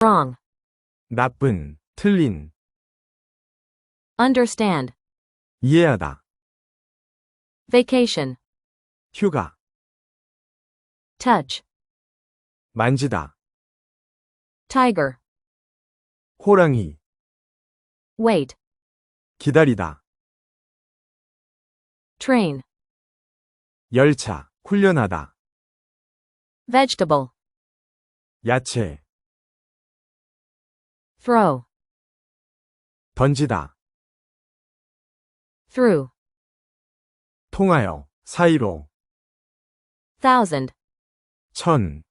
wrong, 나쁜, 틀린, understand, 이해하다, vacation, 휴가, touch, 만지다, tiger, 호랑이, wait, 기다리다, train, 열차, 훈련하다, vegetable, 야채, throw, 던지다, through, 통하여, 사이로, thousand, 천,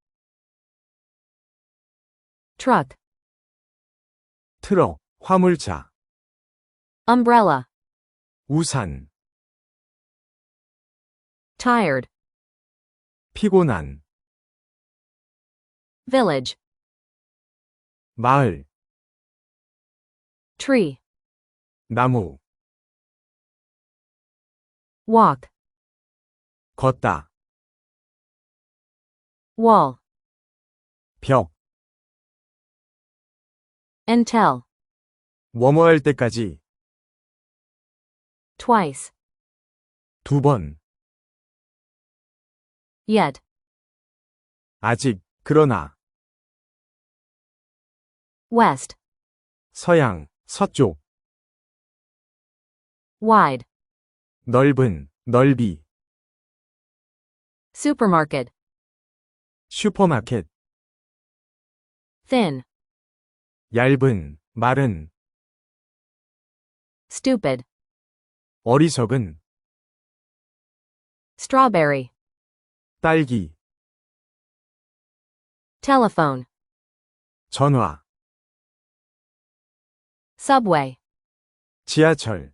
truck, 트럭, 화물차, umbrella, 우산, tired, 피곤한, village, 마을, Tree, 나무, walk, 걷다, wall, 벽, until, 뭐뭐할 때까지, twice, 두 번, yet, 아직, 그러나, west, 서양, 서쪽, wide, 넓은, 넓이, supermarket, 슈퍼마켓, thin, 얇은, 마른, stupid, 어리석은, strawberry, 딸기, telephone, 전화, subway, 지하철,